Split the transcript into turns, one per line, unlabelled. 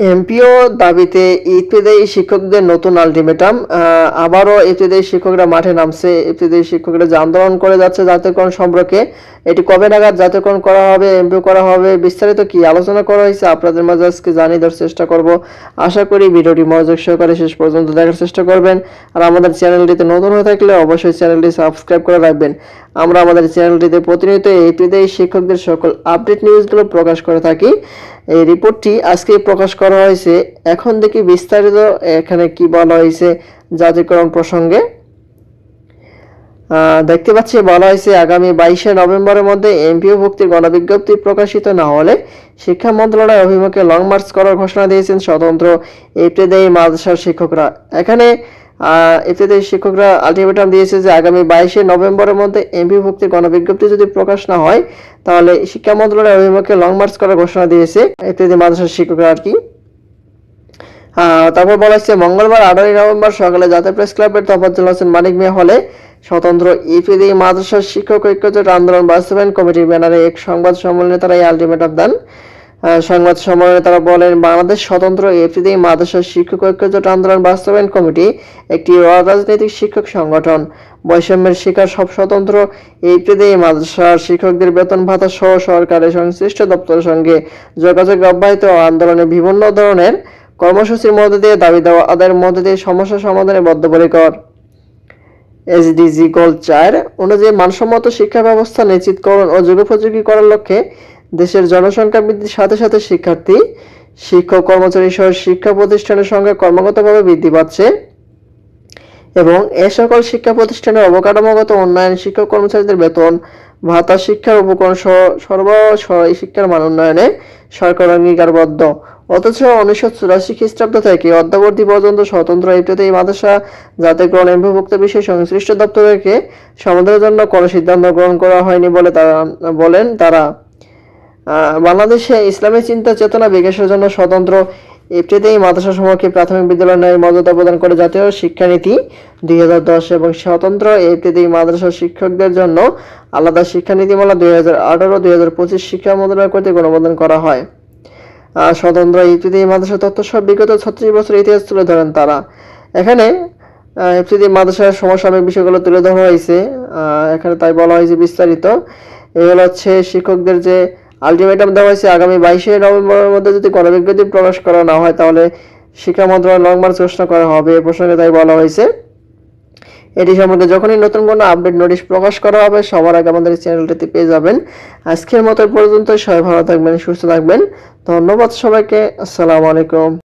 MPO দাবিতে ইত্যাদি শিক্ষকদের নতুন আলটিমেটাম। আবারও ইত্যাদি শিক্ষকরা মাঠে নামছে। ইত্যাদি শিক্ষকরা যে আন্দোলন করে যাচ্ছে জাতীয়করণ সম্পর্কে, এটি কবে নাগাদ জাতীয়করণ করা হবে, এমপিও করা হবে, বিস্তারিত কি আলোচনা করা হয়েছে আপনাদের মাঝে আজকে জানিয়ে দেওয়ার চেষ্টা করব। আশা করি ভিডিওটি মনোযোগ সহকারে শেষ পর্যন্ত দেখার চেষ্টা করবেন। আর আমাদের চ্যানেলটিতে নতুন হয়ে থাকলে অবশ্যই চ্যানেলটি সাবস্ক্রাইব করে রাখবেন। আমরা আমাদের চ্যানেলটিতে প্রতিনিয়ত ইত্যাদি শিক্ষকদের সকল আপডেট নিউজগুলো প্রকাশ করে থাকি। এই রিপোর্টটি আজকে প্রকাশ করা হয়েছে। এখন দেখি বিস্তারিত এখানে কি বলা হয়েছে জাতীয়করণ প্রসঙ্গে। দেখতে পাচ্ছি, বলা হয়েছে আগামী বাইশে নভেম্বরের মধ্যে এমপিও ভুক্তির গণবিজ্ঞপ্তি প্রকাশিত না হলে শিক্ষা মন্ত্রণালয় অভিমুখে লং মার্চ করার ঘোষণা দিয়েছেন স্বতন্ত্র ইবতেদায়ী মাদ্রাসার শিক্ষকরা। এখানে ইবতেদায়ী শিক্ষকরা আলটিমেটাম দিয়েছে যে আগামী বাইশে নভেম্বরের মধ্যে এমপি ভুক্তির গণবিজ্ঞপ্তি যদি প্রকাশ না হয়, তাহলে শিক্ষা মন্ত্রণালয় অভিমুখে লং মার্চ করার ঘোষণা দিয়েছে। ইবতেদায়ী মাদ্রাসার শিক্ষকরা আর কি। তারপর বলা হচ্ছে, মঙ্গলবার আঠারোই নভেম্বর সকালে জাতীয় প্রেস ক্লাবের তফাজ্জল হোসেন মানিক মিয়া হলে। স্বতন্ত্র ইপিডি মাদ্রাসার শিক্ষক ঐক্যজোট আন্দোলন বাস্তবায়ন কমিটির ব্যানারে এক সংবাদ সম্মেলনে তারা এই আলটিমেটাম দেন। সংবাদ সম্মেলনে তারা বলেন, বাংলাদেশ স্বতন্ত্র এফিডি মাদ্রাসার শিক্ষক ঐক্যজোট আন্দোলন বাস্তবায়ন কমিটি একটি রাজনৈতিক শিক্ষক সংগঠন। বৈষম্যের শিকার সব স্বতন্ত্র এফিডি মাদ্রাসার শিক্ষকদের বেতন ভাতা সহ সরকারের সংশ্লিষ্ট দপ্তরের সঙ্গে যোগাযোগ অব্যাহত আন্দোলনে বিভিন্ন ধরনের কর্মসূচির মধ্য দিয়ে দাবি দেওয়া, আদায়ের মধ্য দিয়ে সমস্যা সমাধানে বদ্ধপরিকর। এসডিজি গোল চার অনুযায়ী মানসম্মত শিক্ষা ব্যবস্থা নিশ্চিতকরণ ও যুগোপযোগী করার লক্ষ্যে দেশের জনসংখ্যা বৃদ্ধির সাথে সাথে শিক্ষার্থী, শিক্ষক কর্মচারী সহ শিক্ষা প্রতিষ্ঠানের সংখ্যা ক্রমাগতভাবে বৃদ্ধি পাচ্ছে এবং এ সকল শিক্ষা প্রতিষ্ঠানের অবকাঠামোগত উন্নয়ন, শিক্ষক কর্মচারীদের বেতন, ভাতা, শিক্ষার উপকরণ সহ সরবরাহ সহ এই শিক্ষার মান উন্নয়নে সরকার অঙ্গীকারবদ্ধ। অথচ উনিশশো চুরাশি খ্রিস্টাব্দ থেকে অদ্যাবধি পর্যন্ত স্বতন্ত্র ইত্যাদি এই মাদ্রাসা জাতীয়করণ এমপিভুক্ত বিষয়ে সংশ্লিষ্ট দপ্তরকে সমাধানের জন্য কোনো সিদ্ধান্ত গ্রহণ করা হয়নি বলে তারা, বলেন তারা। বাংলাদেশে ইসলামী চিন্তা চেতনা বিকাশের জন্য স্বতন্ত্র ইফতেদায়ী মাদ্রাসা সমূহকে প্রাথমিক বিদ্যালয় মর্যাদা প্রদান করে জাতীয় শিক্ষানীতি দুই হাজার দশ এবং স্বতন্ত্র ইফতেদায়ী মাদ্রাসা শিক্ষকদের জন্য আলাদা শিক্ষানীতিমালা দুই হাজার আঠারো, দুই হাজার পঁচিশ শিক্ষা মন্ত্রণালয় কর্তৃক অনুমোদন করা হয়। স্বতন্ত্র ইফতেদায়ী মাদ্রাসা তথ্য সব বিগত ছত্রিশ বছর ইতিহাস তুলে ধরেন তারা। এখানে ইফতেদি মাদ্রাসার সমসাময়িক বিষয়গুলো তুলে ধরা হয়েছে। এখানে তাই বলা হয়েছে বিস্তারিত। এগুলো হচ্ছে শিক্ষকদের যে আলটিমেটাম দেওয়া হয়েছে, আগামী বাইশে নভেম্বরের মধ্যে যদি কোনো বিজ্ঞপ্তি প্রকাশ করা না হয়, তাহলে শিক্ষা মন্ত্রণালয় লং মার্চ ঘোষণা করা হবে। এ প্রসঙ্গে তাই বলা হয়েছে। এটি সম্পর্কে যখনই নতুন কোনো আপডেট নোটিশ প্রকাশ করা হবে, সবার আগে আমাদের চ্যানেলটিতে পেয়ে যাবেন। আজকের মতো পর্যন্ত সবাই ভালো থাকবেন, সুস্থ থাকবেন। ধন্যবাদ সবাইকে। আসসালামু আলাইকুম।